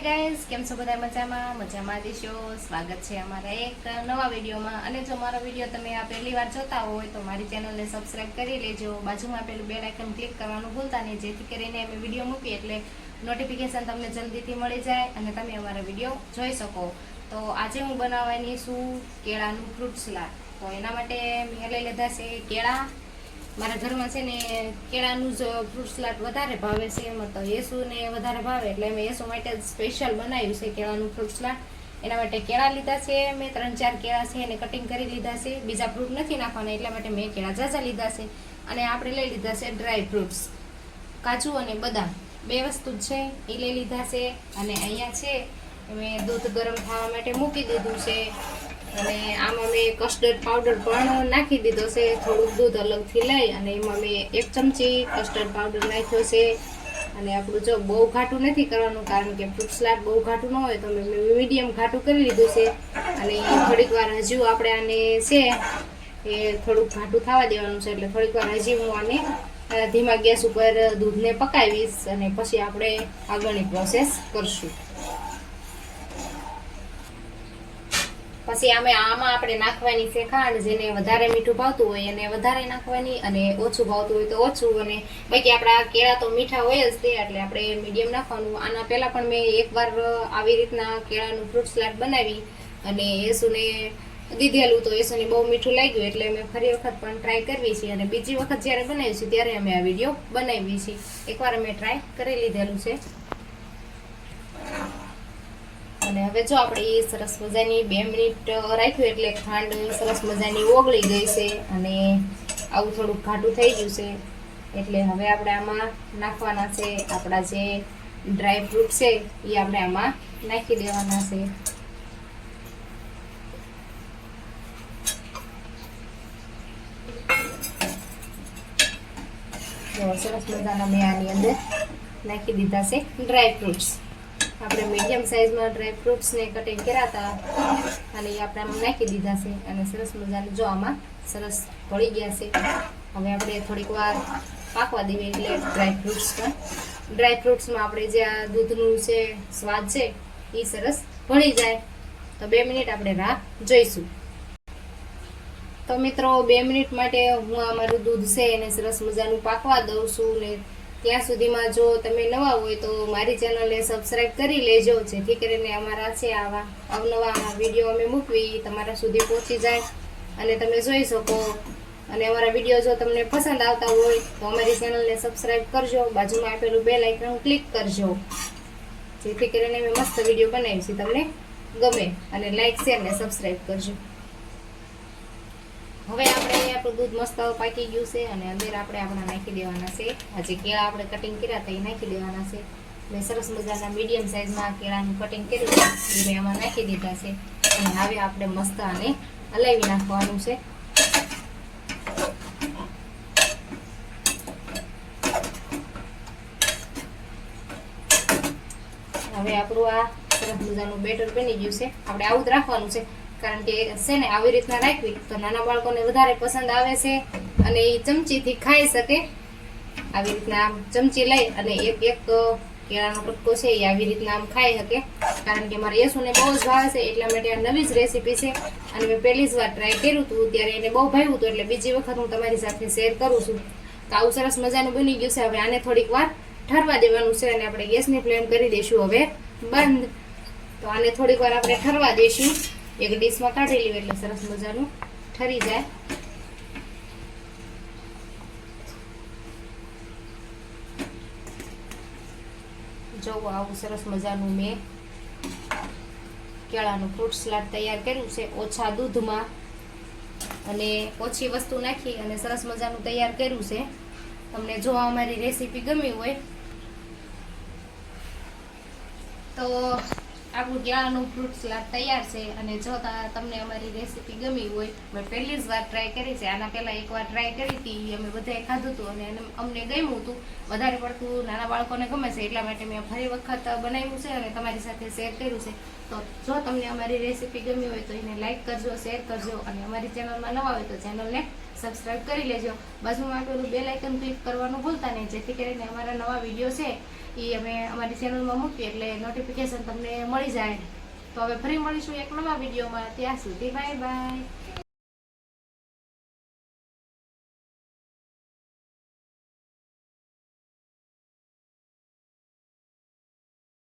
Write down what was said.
Hi guys કેમ છો બધા મજામાં? મજામાં દેશો સ્વાગત છે અમારા એક નવા વિડીયોમાં. અને જો મારો વીડિયો તમે આ પહેલી વાર જોતા હોય તો મારી ચેનલને સબસ્ક્રાઇબ કરી લેજો. બાજુમાં પેલું બેલ આઇકન ક્લિક કરવાનું ભૂલતા નહીં, જેથી કરીને અમે વીડિયો મૂકીએ એટલે નોટિફિકેશન તમને જલ્દીથી મળી જાય અને તમે અમારા વીડિયો જોઈ શકો. તો આજે હું બનાવવાની છું કેળાનું ફ્રૂટ સલાડ તો એના માટે મેં લઈ લીધા છે કેળા મારા ઘરમાં છે ને કેળાનું જ ફ્રૂટ સલાડ વધારે ભાવે છે, એમ તો યેસુને વધારે ભાવે, એટલે મેં યેસુ માટે સ્પેશિયલ બનાવ્યું છે કેળાનું ફ્રૂટ સલાડ એના માટે કેળા લીધા છે, મેં ત્રણ ચાર કેળા છે એને કટિંગ કરી લીધા છે. બીજા ફ્રૂટ નથી નાખવાના, એટલા માટે મેં કેળા ઝાઝા લીધા છે અને આપણે લઈ લીધા છે ડ્રાય ફ્રૂટ્સ કાજુ અને બદામ, બે વસ્તુ જ છે, એ લઈ લીધા છે. અને અહીંયા છે, મેં દૂધ ગરમ થવા માટે મૂકી દીધું છે. અને આમાં મેં કસ્ટર્ડ પાવડર પણ નાખી દીધો છે, થોડુંક દૂધ અલગથી લઈ અને એમાં મેં એક ચમચી કસ્ટર્ડ પાવડર નાખ્યો છે. અને આપણું જો બહુ ઘાટું નથી કરવાનું, કારણ કે ફ્રૂટ સલાડ બહુ ઘાટું ન હોય તો મેં મીડિયમ ઘાટું કરી લીધું છે. અને થોડીક વાર હજુ આપણે આને છે એ થોડુંક ઘાટું થવા દેવાનું છે, એટલે થોડીક વાર હજી હું આને ધીમા ગેસ ઉપર દૂધને પકાવીશ અને પછી આપણે આગળની પ્રોસેસ કરશું. પછી આમે આમાં આપણે નાખવાની છે ખાંડ જેને વધારે મીઠું ભાવતું હોય એને વધારે નાખવાની અને ઓછું ભાવતું હોય તો ઓછું અને બાકી આપણા કેળા તો મીઠા હોય જ તે એટલે આપણે મીડિયમ નાખવાનું. આના પહેલાં પણ મેં એકવાર આવી રીતના કેળાનું ફ્રૂટ સલાડ બનાવી અને એસુને દીધેલું તો એસુને બહુ મીઠું લાગ્યું એટલે અમે ફરી વખત પણ ટ્રાય કરવી છે અને બીજી વખત જ્યારે બનાવી છે ત્યારે અમે આ વીડિયો બનાવી છીએ એકવાર અમે ટ્રાય કરી લીધેલું છે અને હવે જો આપણે એ સરસ મજાની બે મિનિટ રાખ્યું એટલે ખાંડ સરસ મજાની ઓગળી ગઈ છે અને આવું થોડુંક ઘાટું થઈ ગયું છે. એટલે હવે આપણે આમાં નાખવાના છે. આપણા જે ડ્રાય ફ્રૂટ છે એ આપણે આમાં નાખી દેવાના છે. સરસ મજાના મેં આની અંદર નાખી દીધા છે ડ્રાય ફ્રૂટ્સ. આપણે મીડિયમ સાઇઝમાં ડ્રાય ફ્રૂટ્સને કટિંગ કર્યા હતા અને એ આપણે નાખી દીધા છે અને સરસ મજાનું જો આમાં સરસ ભળી ગયા છે. હવે આપણે થોડીક વાર પાકવા દેવી એટલે ડ્રાય પણ. ડ્રાય ફ્રૂટ્સમાં આપણે જે આ દૂધનું છે સ્વાદ છે એ સરસ ભળી જાય. તો બે મિનિટ આપણે રાહ જોઈશું. તો મિત્રો, બે મિનિટ માટે હું આ મારું દૂધ છે એને સરસ મજાનું પાકવા દઉં છું ને ત્યાં સુધીમાં જો તમે નવા હોય તો મારી ચેનલને સબસ્ક્રાઈબ કરી લેજો, જેથી કરીને અમારા છે આવા અવનવા વીડિયો અમે મૂકવી, તમારા સુધી પહોંચી જાય અને તમે જોઈ શકો. અને અમારા વીડિયો જો તમને પસંદ આવતા હોય તો અમારી ચેનલને સબસ્ક્રાઈબ કરજો. બાજુમાં આપેલું બેલ આઇકન ક્લિક કરજો. જેથી કરીને અમે મસ્ત વીડિયો બનાવીશું. તમને ગમે અને લાઇક શેર ને સબસ્ક્રાઈબ કરજો. હવે આપણે આપણું દૂધ મસ્ત પાકી ગયું છે અને અંદર આપણે આપણા નાખી દેવાના છે. આ જે કેળા આપણે કટિંગ કર્યા હતા, એ નાખી દેવાના છે. મેં સરસ મજાના મીડિયમ સાઇઝમાં કેળાનું કટિંગ કર્યું એ મેં એમાં નાખી દીધા છે. અને હવે આપણે મસ્ત આને હલાવી નાખવાનું છે. હવે આપણું આ સરસ મજાનું બેટર બની ગયું છે. આપણે આવું જ રાખવાનું છે. કારણ કે છે ને, આવી રીતના રાખવી તો નાના બાળકોને વધારે પસંદ આવે છે અને એ ચમચીથી ખાઈ શકે. આવી રીતના આમ ચમચી લઈ અને એક એક કેળાનો ટપકો છે એ આવી રીતના આમ ખાઈ શકે. કારણ કે મારા યશુને બહુ જ ભાવે છે, એટલા માટે આ નવી જ રેસીપી છે. અને મેં પહેલી જ વાર ટ્રાય કર્યું હતું ત્યારે એને બહુ ભાવ્યું હતું એટલે બીજી વખત હું તમારી સાથે શેર કરું છું. તો આવું સરસ મજાનું બની ગયું છે. હવે આને થોડીક વાર ઠરવા દેવાનું છે અને આપણે ગેસની ફ્લેમ કરી દઈશું. હવે બંધ. તો આને થોડીક વાર આપણે ઠરવા દઈશું. એક ડીશમાં કાઢી લેવું એટલે સરસ મજાનું ઠરી જાય. જોવો, આવું સરસ મજાનું મેં કેળાનું ફ્રૂટ સલાડ તૈયાર કર્યું છે. ઓછા દૂધમાં અને ઓછી વસ્તુ નાખી અને સરસ મજાનું તૈયાર કર્યું છે. તમને જો અમારી રેસીપી ગમી હોય તો આપણું કેળાનું ફ્રૂટ સલાડ તૈયાર છે અને જો તમને અમારી રેસીપી ગમી હોય, મેં પહેલી જ વાર ટ્રાય કરી છે. આના પહેલાં એકવાર ટ્રાય કરી હતી અમે બધાએ ખાધું હતું અને અમને ગમ્યું હતું. વધારે પડતું નાના બાળકોને ગમે છે એટલા માટે મેં ફરી વખત બનાવ્યું છે અને તમારી સાથે શેર કર્યું છે. તો જો તમને અમારી રેસીપી ગમી હોય તો એને લાઇક કરજો શેર કરજો અને અમારી ચેનલમાં નવા હોય તો ચેનલને સબસ્ક્રાઇબ કરી લેજો. બાજુમાં પેલું બેલ આઇકન ક્લિક કરવાનું ભૂલતા નહીં. જેથી કરીને અમારા નવા વીડિયો છે એ અમે અમારી ચેનલમાં મૂકીએ એટલે નોટિફિકેશન તમને મળી જાય. તો હવે ફરી મળીશું એક નવા વિડીયોમાં ત્યાં સુધી બાય બાય